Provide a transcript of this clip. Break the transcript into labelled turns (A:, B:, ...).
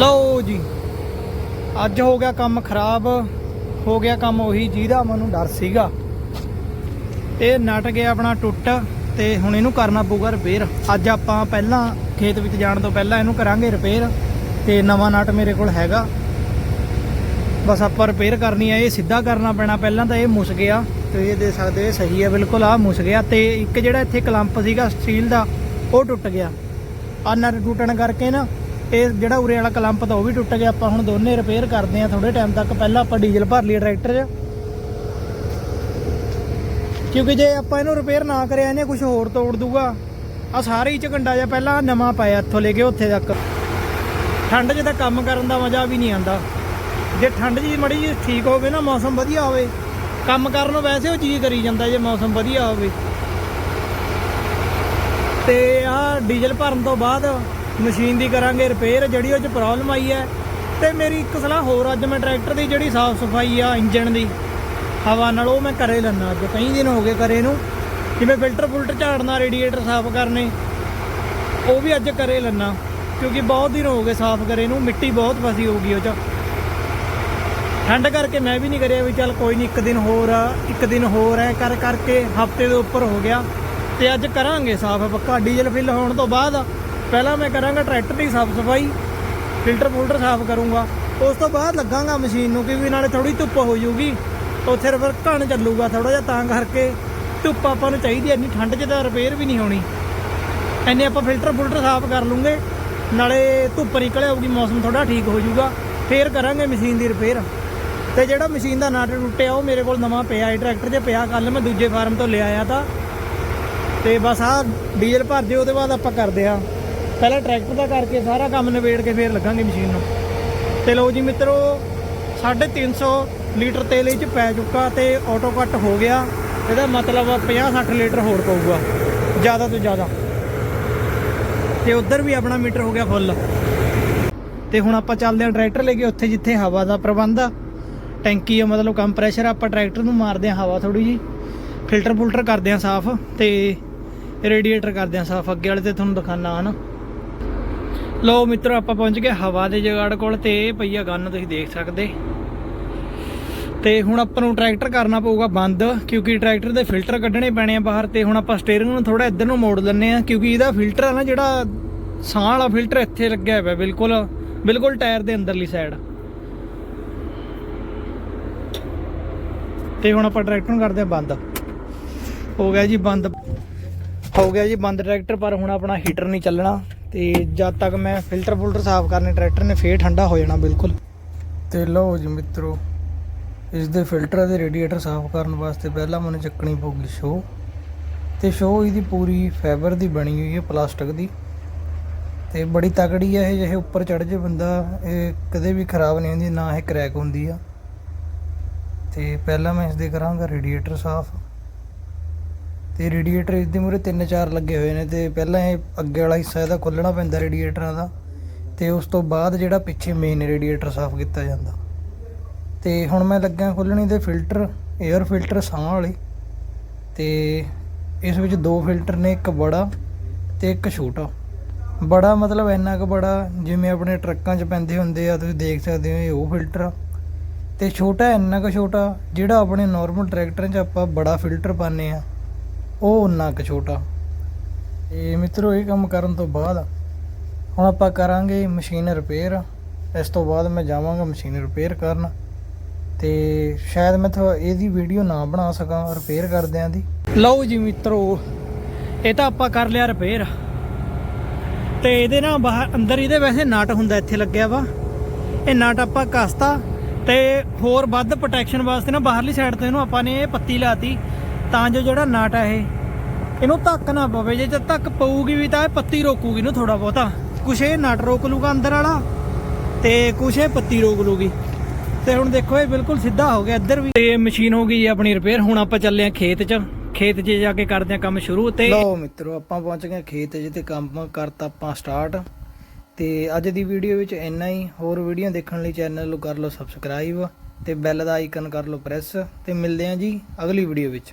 A: ਲਓ ਜੀ। ਅੱਜ ਹੋ ਗਿਆ ਕੰਮ ਖਰਾਬ, ਹੋ ਗਿਆ ਕੰਮ ਉਹੀ, ਜਿਹਦਾ ਮੈਨੂੰ ਡਰ ਸੀਗਾ। ਇਹ ਨਟ ਗਿਆ ਆਪਣਾ ਟੁੱਟ ਤੇ ਹੁਣ ਇਹਨੂੰ ਕਰਨਾ ਪਊਗਾ ਰਿਪੇਅਰ ਅੱਜ ਆਪਾਂ ਪਹਿਲਾਂ ਖੇਤ ਵਿੱਚ ਜਾਣ ਤੋਂ ਪਹਿਲਾਂ ਇਹਨੂੰ ਕਰਾਂਗੇ ਰਿਪੇਅਰ ਤੇ ਨਵਾਂ ਨਟ ਮੇਰੇ ਕੋਲ ਹੈਗਾ। ਬਸ ਆਪਾਂ ਰਿਪੇਅਰ ਕਰਨੀ ਆ, ਇਹ ਸਿੱਧਾ ਕਰਨਾ ਪੈਣਾ। ਪਹਿਲਾਂ ਤਾਂ ਇਹ ਮੁਸ ਗਿਆ। ਤੇ ਇਹ ਦੇ ਸਕਦੇ ਇਹ ਸਹੀ ਹੈ ਬਿਲਕੁਲ ਆ ਮੁਸ ਗਿਆ ਤੇ ਇੱਕ ਜਿਹੜਾ ਇੱਥੇ ਕਲੰਪ ਸੀਗਾ, ਸਟੀਲ ਦਾ, ਉਹ ਟੁੱਟ ਗਿਆ। ਆ ਨਟ ਟੁੱਟਣ ਕਰਕੇ ਨਾ ਇਹ ਜਿਹੜਾ ਉਰੇ ਵਾਲਾ ਕਲੰਪ ਤਾਂ ਉਹ ਵੀ ਟੁੱਟ ਗਿਆ, ਆਪਾਂ ਹੁਣ ਦੋਨੇ ਰਿਪੇਅਰ ਕਰਦੇ ਆ ਥੋੜੇ ਟਾਈਮ ਤੱਕ, ਪਹਿਲਾਂ ਆਪਾਂ ਡੀਜ਼ਲ ਭਰ ਲਈਏ ਟਰੈਕਟਰ 'ਚ। ਕਿਉਂਕਿ ਜੇ ਆਪਾਂ ਇਹਨੂੰ ਰਿਪੇਅਰ ਨਾ ਕਰਿਆ, ਇਹਨੇ ਕੁਝ ਹੋਰ ਤੋੜ ਦੂਗਾ ਆ ਸਾਰੇ ਹੀ ਝਗੰਡਾ ਜਾਂ ਪਹਿਲਾਂ ਨਵਾਂ ਪਾਇਆ ਇੱਥੋਂ ਲੈ ਕੇ ਉੱਥੇ ਤੱਕ। ਠੰਡ 'ਚ ਤਾਂ ਕੰਮ ਕਰਨ ਦਾ ਮਜ਼ਾ ਵੀ ਨਹੀਂ ਆਉਂਦਾ। ਜੇ ਠੰਡ ਜੀ ਮੜੀ ਜੀ ਠੀਕ ਹੋਵੇ ਨਾ, ਮੌਸਮ ਵਧੀਆ ਹੋਵੇ। ਕੰਮ ਕਰਨ ਨੂੰ ਵੈਸੇ ਉਹ ਚੀਜ਼ ਕਰੀ ਜਾਂਦਾ ਜੇ ਮੌਸਮ ਵਧੀਆ ਹੋਵੇ। ਤੇ ਆ ਡੀਜ਼ਲ ਭਰਨ ਤੋਂ ਬਾਅਦ ਮਸ਼ੀਨ ਦੀ ਕਰਾਂਗੇ ਰਿਪੇਅਰ ਜਿਹੜੀ ਉਹ 'ਚ ਪ੍ਰੋਬਲਮ ਆਈ ਹੈ। ਤੇ ਮੇਰੀ ਇੱਕ ਸਲਾਹ ਹੋਰ, ਅੱਜ ਮੈਂ ਟਰੈਕਟਰ ਦੀ ਜਿਹੜੀ ਸਾਫ਼ ਸਫ਼ਾਈ ਆ, ਇੰਜਣ ਦੀ, ਹਵਾ ਨਾਲ ਉਹ ਮੈਂ ਕਰੇ ਲੈਣਾ ਅੱਜ। ਕਈ ਦਿਨ ਹੋ ਗਏ ਕਰੇ ਨੂੰ, ਜਿਵੇਂ ਫਿਲਟਰ ਫੁਲਟਰ ਝਾੜਨਾ ਰੇਡੀਏਟਰ ਸਾਫ਼ ਕਰਨੇ, ਉਹ ਵੀ ਅੱਜ ਕਰੇ ਲੈਣਾ ਕਿਉਂਕਿ ਬਹੁਤ ਦਿਨ ਹੋ ਗਏ ਸਾਫ਼ ਕਰੇ ਨੂੰ, ਮਿੱਟੀ ਬਹੁਤ ਫਸੀ ਹੋ ਗਈ ਉਹ 'ਚ। ਠੰਡ ਕਰਕੇ ਮੈਂ ਵੀ ਨਹੀਂ ਕਰਿਆ ਵੀ ਚੱਲ ਕੋਈ ਨਹੀਂ ਇੱਕ ਦਿਨ ਹੋਰ ਆ, ਇੱਕ ਦਿਨ ਹੋਰ ਐ ਕਰ ਕਰਕੇ ਹਫ਼ਤੇ ਦੇ ਉੱਪਰ ਹੋ ਗਿਆ। ਤੇ ਅੱਜ ਕਰਾਂਗੇ ਸਾਫ਼ ਪੱਕਾ ਡੀਜ਼ਲ ਫਿਲ ਹੋਣ ਤੋਂ ਬਾਅਦ ਪਹਿਲਾਂ ਮੈਂ ਕਰਾਂਗਾ ਟਰੈਕਟਰ ਦੀ ਸਾਫ਼ ਸਫ਼ਾਈ, ਫਿਲਟਰ ਫੁਲਟਰ ਸਾਫ਼ ਕਰੂੰਗਾ। ਉਸ ਤੋਂ ਬਾਅਦ ਲੱਗਾਂਗਾ ਮਸ਼ੀਨ ਨੂੰ, ਕਿਉਂਕਿ ਨਾਲੇ ਥੋੜੀ ਧੁੱਪ ਹੋ ਜੂਗੀ ਉੱਥੇ ਫਿਰ ਘਣ ਚੱਲੂਗਾ ਥੋੜਾ ਜਿਹਾ, ਤਾਂ ਕਰਕੇ ਧੁੱਪ ਆਪਾਂ ਨੂੰ ਚਾਹੀਦੀ ਐ ਇੰਨੀ ਠੰਡ 'ਚ ਤਾਂ ਰਿਪੇਅਰ ਵੀ ਨਹੀਂ ਹੋਣੀ। ਐਨੇ ਆਪਾਂ ਫਿਲਟਰ ਫੁਲਟਰ ਸਾਫ਼ ਕਰ ਲੂੰਗੇ, ਨਾਲੇ ਧੁੱਪ ਨਿਕਲ ਆਊਗੀ, ਮੌਸਮ ਥੋੜਾ ਠੀਕ ਹੋ ਜੂਗਾ ਫੇਰ ਕਰਾਂਗੇ ਮਸ਼ੀਨ ਦੀ ਰਿਪੇਅਰ ਤੇ ਜਿਹੜਾ ਮਸ਼ੀਨ ਦਾ ਨਟ ਟੁੱਟਿਆ, ਉਹ ਮੇਰੇ ਕੋਲ ਨਵਾਂ ਪਿਆ ਹੈ, ਟਰੈਕਟਰ 'ਚ ਪਿਆ ਕੱਲ ਮੈਂ ਦੂਜੇ ਫਾਰਮ ਤੋਂ ਲਿਆ ਆਇਆ ਤਾਂ। ਤੇ ਬਸ ਆ ਡੀਜ਼ਲ ਭਰ ਦਿਓ, ਉਹਦੇ ਬਾਅਦ ਆਪਾਂ ਕਰਦੇ ਆ ਪਹਿਲਾਂ ਟਰੈਕਟਰ ਦਾ ਕਰਕੇ ਸਾਰਾ ਕੰਮ ਨਿਬੇੜ ਕੇ ਫੇਰ ਲੱਗਾਂਗੇ ਮਸ਼ੀਨ ਨੂੰ। ਤੇ ਲਓ ਜੀ ਮਿੱਤਰੋ 350 ਲੀਟਰ ਤੇਲ ਇਹ 'ਚ ਪੈ ਚੁੱਕਾ ਤੇ ਆਟੋ ਕੱਟ ਹੋ ਗਿਆ। ਇਹਦਾ ਮਤਲਬ 50-60 ਲੀਟਰ ਹੋਰ ਪਊਗਾ, ਜ਼ਿਆਦਾ ਤੋਂ ਜ਼ਿਆਦਾ। ਤੇ ਉਧਰ ਵੀ ਆਪਣਾ ਮੀਟਰ ਹੋ ਗਿਆ ਫੁੱਲ ਤੇ ਹੁਣ ਆਪਾਂ ਚੱਲਦੇ ਹਾਂ ਟਰੈਕਟਰ ਲੈ ਕੇ ਉੱਥੇ ਜਿੱਥੇ ਹਵਾ ਦਾ ਪ੍ਰਬੰਧ ਆ। ਟੈਂਕੀ ਆ, ਮਤਲਬ ਕੰਪਰੈਸ਼ਰ ਆਪਾਂ ਟਰੈਕਟਰ ਨੂੰ ਮਾਰਦੇ ਆ ਹਵਾ ਥੋੜੀ ਜੀ ਫਿਲਟਰ ਫੁਲਟਰ ਕਰਦੇ ਆ ਸਾਫ਼ ਤੇ ਰੇਡੀਏਟਰ ਕਰਦੇ ਆ ਸਾਫ਼। ਅੱਗੇ ਵਾਲੇ ਤੇ ਤੁਹਾਨੂੰ ਦਿਖਾਣਾ ਹਨ ਲੋ ਮਿੱਤਰੋ, ਆਪਾਂ ਪਹੁੰਚ ਗਏ ਹਵਾ ਦੇ ਜਗਾੜ ਕੋਲ ਤੇ ਇਹ ਪਈਆ ਆ ਗੰਨ, ਤੁਸੀਂ ਦੇਖ ਸਕਦੇ। ਤੇ ਹੁਣ ਆਪਾਂ ਨੂੰ ਟਰੈਕਟਰ ਕਰਨਾ ਪਊਗਾ ਬੰਦ, ਕਿਉਂਕਿ ਟਰੈਕਟਰ ਦੇ ਫਿਲਟਰ ਕੱਢਣੇ ਪੈਣੇ ਆ ਬਾਹਰ ਤੇ ਹੁਣ ਆਪਾਂ ਸਟੀਅਰਿੰਗ ਨੂੰ ਥੋੜਾ ਇੱਧਰ ਨੂੰ ਮੋੜ ਲੈਂਦੇ ਆ, ਕਿਉਂਕਿ ਇਹਦਾ ਫਿਲਟਰ ਆ ਨਾ ਜਿਹੜਾ ਸਾਹ ਵਾਲਾ ਫਿਲਟਰ ਇੱਥੇ ਲੱਗਿਆ ਹੋਇਆ ਬਿਲਕੁਲ ਬਿਲਕੁਲ ਟਾਇਰ ਦੇ ਅੰਦਰਲੀ ਸਾਈਡ ਤੇ ਹੁਣ ਆਪਾਂ ਟਰੈਕਟਰ ਨੂੰ ਕਰਦੇ ਆ ਬੰਦ। ਹੋ ਗਿਆ ਜੀ ਬੰਦ। ਹੋ ਗਿਆ ਜੀ ਬੰਦ ਟਰੈਕਟਰ, ਪਰ ਹੁਣ ਆਪਣਾ ਹੀਟਰ ਨਹੀਂ ਚੱਲਣਾ। ਤੇ ਜਦ ਤੱਕ ਮੈਂ ਫਿਲਟਰ ਫੁਲਟਰ ਸਾਫ਼ ਕਰਨੇ ਟਰੈਕਟਰ ਨੇ ਫੇਰ ਠੰਡਾ ਹੋ ਜਾਣਾ, ਬਿਲਕੁਲ। ਤੇ ਲਓ ਜੀ ਮਿੱਤਰੋ ਇਸ ਦੇ ਫਿਲਟਰ ਦੇ ਰੇਡੀਏਟਰ ਸਾਫ਼ ਕਰਨ ਵਾਸਤੇ ਪਹਿਲਾਂ ਮੈਨੂੰ ਚੱਕਣੀ ਪਊਗੀ ਸ਼ੋ ਤੇ ਸ਼ੋ ਇਹਦੀ ਪੂਰੀ ਫਾਈਬਰ ਦੀ ਬਣੀ ਹੋਈ ਹੈ ਪਲਾਸਟਿਕ ਦੀ। ਤੇ ਬੜੀ ਤਕੜੀ ਹੈ ਇਹ ਜਿਹੇ ਉੱਪਰ ਚੜ ਜੇ ਬੰਦਾ, ਇਹ ਕਦੇ ਵੀ ਖਰਾਬ ਨਹੀਂ ਹੁੰਦੀ, ਨਾ ਇਹ ਕ੍ਰੈਕ ਹੁੰਦੀ ਆ। ਤੇ ਪਹਿਲਾਂ ਮੈਂ ਇਸ ਦੇ ਕਰਾਂਗਾ ਰੇਡੀਏਟਰ ਸਾਫ਼। ਤੇ ਰੇਡੀਏਟਰ ਇਸ ਦੇ ਮੂਰੇ ਤਿੰਨ ਚਾਰ ਲੱਗੇ ਹੋਏ ਨੇ ਤੇ ਪਹਿਲਾਂ ਇਹ ਅੱਗੇ ਵਾਲਾ ਹਿੱਸਾ ਇਹਦਾ ਖੋਲਣਾ ਪੈਂਦਾ ਰੇਡੀਏਟਰਾਂ ਦਾ ਤੇ ਉਸ ਤੋਂ ਬਾਅਦ ਜਿਹੜਾ ਪਿੱਛੇ ਮੇਨ ਰੇਡੀਏਟਰ ਸਾਫ਼ ਕੀਤਾ ਜਾਂਦਾ। ਤੇ ਹੁਣ ਮੈਂ ਲੱਗਿਆ ਖੋਲਣੀ ਦੇ ਫਿਲਟਰ 에ਅਰ ਫਿਲਟਰ ਸਾਹ ਵਾਲੇ ਤੇ ਇਸ ਵਿੱਚ ਦੋ ਫਿਲਟਰ ਨੇ, ਇੱਕ ਬੜਾ ਤੇ ਇੱਕ ਛੋਟਾ। ਬੜਾ ਮਤਲਬ ਇੰਨਾ ਕੁ ਬੜਾ ਜਿਵੇਂ ਆਪਣੇ ਟਰੱਕਾਂ 'ਚ ਪੈਂਦੇ ਹੁੰਦੇ ਆ, ਤੁਸੀਂ ਦੇਖ ਸਕਦੇ ਹੋ ਇਹ ਉਹ ਫਿਲਟਰ ਆ। ਤੇ ਛੋਟਾ ਇੰਨਾ ਕੁ ਛੋਟਾ ਜਿਹੜਾ ਆਪਣੇ ਨਾਰਮਲ ਟਰੈਕਟਰਾਂ 'ਚ ਆਪਾਂ ਬੜਾ ਫਿਲਟਰ ਪਾਉਂਦੇ ਆ। ਉਹ ਉਨਾ ਕੁ ਛੋਟਾ। ਇਹ ਮਿੱਤਰੋ, ਇਹ ਕੰਮ ਕਰਨ ਤੋਂ ਬਾਅਦ ਹੁਣ ਆਪਾਂ ਕਰਾਂਗੇ ਮਸ਼ੀਨ ਰਿਪੇਅਰ ਇਸ ਤੋਂ ਬਾਅਦ ਮੈਂ ਜਾਵਾਂਗਾ ਮਸ਼ੀਨ ਰਿਪੇਅਰ ਕਰਨ ਤੇ ਸ਼ਾਇਦ ਮੈਂ ਥੋ, ਇਹਦੀ ਵੀਡੀਓ ਨਾ ਬਣਾ ਸਕਾਂ ਰਿਪੇਅਰ ਕਰਦਿਆਂ ਦੀ। ਲਓ ਜੀ ਮਿੱਤਰੋ, ਇਹ ਤਾਂ ਆਪਾਂ ਕਰ ਲਿਆ ਰਿਪੇਅਰ ਤੇ ਇਹਦੇ ਨਾ ਬਾਹਰ ਅੰਦਰ ਇਹਦੇ ਵੈਸੇ ਨਟ ਹੁੰਦਾ, ਇੱਥੇ ਲੱਗਿਆ ਵਾ। ਇਹ ਨਟ ਆਪਾਂ ਕਸਤਾ ਤੇ ਹੋਰ ਵੱਧ ਪ੍ਰੋਟੈਕਸ਼ਨ ਵਾਸਤੇ ਨਾ ਬਾਹਰਲੀ ਸਾਈਡ 'ਤੇ ਇਹਨੂੰ ਆਪਾਂ ਨੇ ਇਹ ਪੱਤੀ ਲਾਤੀ। ਤਾਂ ਜੋ ਜਿਹੜਾ ਨਟ ਆ ਇਹ, ਇਹਨੂੰ ਧੱਕ ਨਾ ਪਵੇ। ਜੇ ਜਦ ਤੱਕ ਪਊਗੀ ਵੀ ਤਾਂ ਇਹ ਪੱਤੀ ਰੋਕੂਗੀ ਇਹਨੂੰ ਥੋੜਾ ਬਹੁਤਾ। ਕੁਛ ਇਹ ਨਟ ਰੋਕ ਲੂਗਾ ਅੰਦਰ ਵਾਲਾ ਤੇ ਕੁਛ ਇਹ ਪੱਤੀ ਰੋਕ ਲੂਗੀ। ਤੇ ਹੁਣ ਦੇਖੋ ਇਹ ਬਿਲਕੁਲ ਸਿੱਧਾ ਹੋ ਗਿਆ। ਇੱਧਰ ਵੀ ਤੇ ਮਸ਼ੀਨ ਹੋ ਗਈ ਆਪਣੀ ਰਿਪੇਅਰ ਹੁਣ ਆਪਾਂ ਚੱਲੇ ਆ ਖੇਤ 'ਚ। ਖੇਤ 'ਚ ਜਾ ਕੇ ਕਰਦੇ ਆ ਕੰਮ ਸ਼ੁਰੂ ਤੇ ਲਓ ਮਿੱਤਰੋ, ਆਪਾਂ ਪਹੁੰਚ ਗਏ ਖੇਤ 'ਚ ਤੇ ਕੰਮ ਕਰਤਾ ਆਪਾਂ ਸਟਾਰਟ ਤੇ ਅੱਜ ਦੀ ਵੀਡੀਓ ਵਿੱਚ ਇੰਨਾ ਹੀ। ਹੋਰ ਵੀਡੀਓ ਦੇਖਣ ਲਈ ਚੈਨਲ ਨੂੰ ਕਰ ਲਓ ਸਬਸਕ੍ਰਾਈਬ ਤੇ ਬੈਲ ਦਾ ਆਈਕਨ ਕਰ ਲਓ ਪ੍ਰੈਸ ਤੇ ਮਿਲਦੇ ਆ ਜੀ ਅਗਲੀ ਵੀਡੀਓ ਵਿੱਚ।